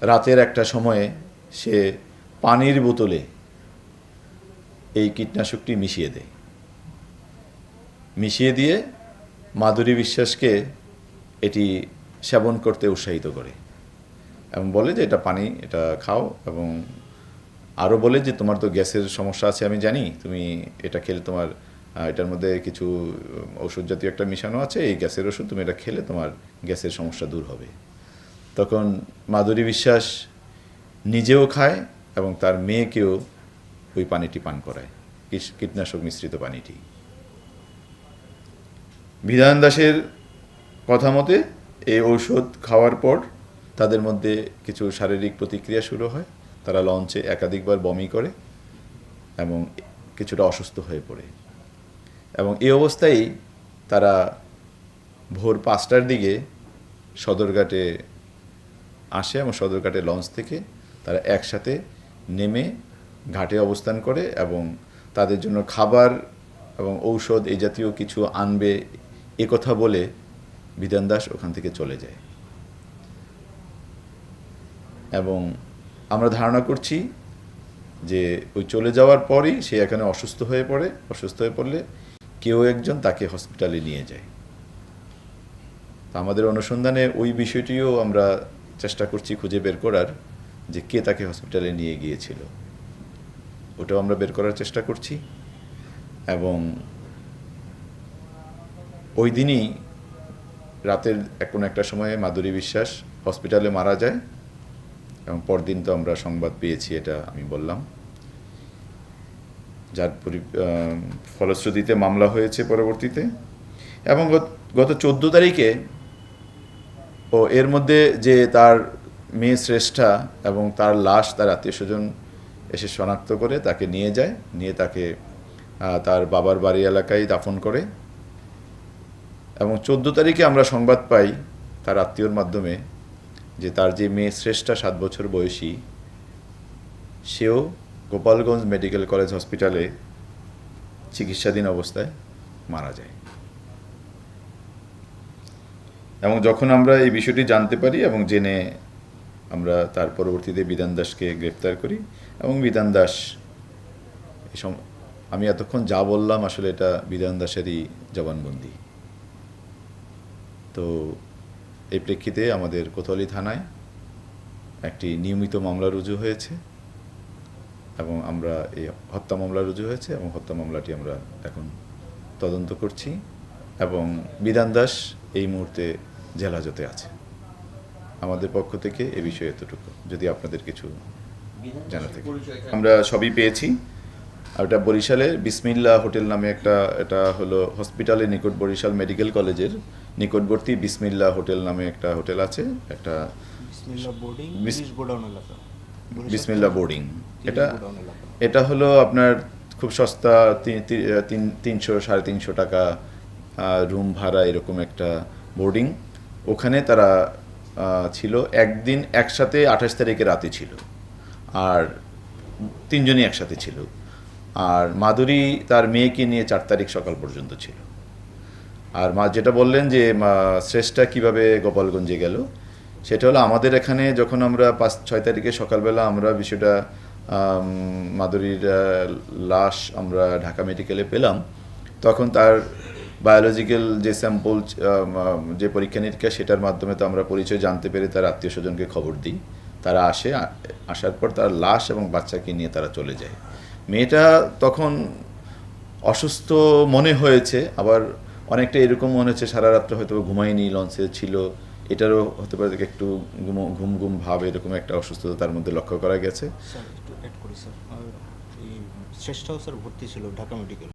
রাতের একটা সময়ে সে পানির বোতলে এই কীটনাশকটি মিশিয়ে দেয়। মিশিয়ে দিয়ে মাধুরী বিশ্বাসকে এটি সেবন করতে উৎসাহিত করে এবং বলে যে, এটা পানি, এটা খাও। এবং আরও বলে যে, তোমার তো গ্যাসের সমস্যা আছে, আমি জানি। তুমি এটা খেলে তোমার এটার মধ্যে কিছু ওষুধ জাতীয় একটা মিশানো আছে। এই গ্যাসের ওষুধ তুমি এটা খেলে তোমার গ্যাসের সমস্যা দূর হবে। তখন মাধুরী বিশ্বাস নিজেও খায় এবং তার মেয়েকেও ওই পানিটি পান করায়, কীট- কীটনাশক মিশ্রিত পানিটি। বিধান দাসের কথা মতে এই ঔষধ খাওয়ার পর তাদের মধ্যে কিছু শারীরিক প্রতিক্রিয়া শুরু হয়। তারা লঞ্চে একাধিকবার বমি করে এবং কিছুটা অসুস্থ হয়ে পড়ে। এবং এই অবস্থায় তারা ভোর পাঁচটার দিকে সদরঘাটে আসে এবং সদরঘাটে লঞ্চ থেকে তারা একসাথে নেমে ঘাটে অবস্থান করে এবং তাদের জন্য খাবার এবং ঔষধ এই জাতীয় কিছু আনবে এ কথা বলে বিধান দাস ওখান থেকে চলে যায়। এবং আমরা ধারণা করছি যে ওই চলে যাওয়ার পরই সে এখানে অসুস্থ হয়ে পড়ে, অসুস্থ হয়ে পড়লে কেউ একজন তাকে হসপিটালে নিয়ে যায়। আমাদের অনুসন্ধানে ওই বিষয়টিও আমরা চেষ্টা করছি খুঁজে বের করার যে কে তাকে হসপিটালে নিয়ে গিয়েছিল। ওটাও আমরা বের করার চেষ্টা করছি এবং ওই দিনই রাতের কোনো একটা সময়ে মাধুরী বিশ্বাস হসপিটালে মারা যায় এবং পরদিন তো আমরা সংবাদ পেয়েছি, এটা আমি বললাম। যার পরি- ফলশ্রুতিতে মামলা হয়েছে পরবর্তীতে এবং গত চোদ্দ তারিখে ও এর মধ্যে যে তার মেয়ে শ্রেষ্ঠা এবং তার লাশ তার আত্মীয় স্বজন এসে শনাক্ত করে, তাকে নিয়ে যায়, নিয়ে তাকে তার বাবার বাড়ি এলাকায় দাফন করে। এবং চোদ্দ তারিখে আমরা সংবাদ পাই তার আত্মীয়র মাধ্যমে যে তার যে মেয়ে শ্রেষ্ঠা সাত বছর বয়সী, সেও গোপালগঞ্জ মেডিকেল কলেজ হসপিটালে চিকিৎসাধীন অবস্থায় মারা যায়। এবং যখন আমরা এই বিষয়টি জানতে পারি এবং জেনে আমরা তার পরবর্তীতে বিধান দাসকে গ্রেপ্তার করি এবং বিধান দাস আমি এতক্ষণ যা বললাম আসলে এটা বিধান দাসেরই জবানবন্দি। তো এই প্রেক্ষিতে আমাদের কোতোয়ালি থানায় একটি নিয়মিত মামলা রুজু হয়েছে এবং আমরা এই হত্যা মামলা রুজু হয়েছে এবং হত্যা মামলাটি আমরা এখন তদন্ত করছি। এবং বিধান দাস এই মুহূর্তে জেলাজতে আছে। আমাদের পক্ষ থেকে এ বিষয়ে এতটুকু। যদি আপনাদের কিছু জানা থাকে। আমরা সবই পেয়েছি। আর এটা বরিশালের বিসমিল্লা হোটেল নামে একটা এটা হলো হসপিটালের নিকট বরিশাল মেডিকেল কলেজের নিকটবর্তী বিসমিল্লা হোটেল নামে একটা হোটেল আছে। একটা বিসমিল্লা বোর্ডিং এটা এটা হলো আপনার খুব সস্তা তিনশো সাড়ে তিনশো টাকা রুম ভাড়া এরকম একটা বোর্ডিং ওখানে তারা ছিল। একদিন একসাথে আঠাশ তারিখে রাতে ছিল। আর তিনজনই একসাথে ছিল। আর মাধুরী তার মেয়েকে নিয়ে চার তারিখ সকাল পর্যন্ত ছিল। আর মা যেটা বললেন যে শ্রেষ্ঠা কীভাবে গোপালগঞ্জে গেল, সেটা হলো আমাদের এখানে যখন আমরা পাঁচ, ছয় তারিখে সকালবেলা আমরা বিষয়টা মাধুরীর লাশ আমরা ঢাকা মেডিকেলে পেলাম, তখন তার বায়োলজিক্যাল যে স্যাম্পল যে পরীক্ষা নিরীক্ষা, সেটার মাধ্যমে তো আমরা পরিচয় জানতে পেরে তার আত্মীয় স্বজনকে খবর দিই। তারা আসে আসার পর তার লাশ এবং বাচ্চাকে নিয়ে তারা চলে যায়। মেয়েটা তখন অসুস্থ মনে হয়েছে, আবার অনেকটা এরকম মনে হচ্ছে, সারা রাত্রে হয়তো ঘুমায়নি, লঞ্চে ছিল। এটারও হতে পারে একটু ঘুম ঘুম ভাব, এরকম একটা অসুস্থতা তার মধ্যে লক্ষ্য করা গেছে। স্যার ভর্তি ছিল ঢাকা মেডিকেল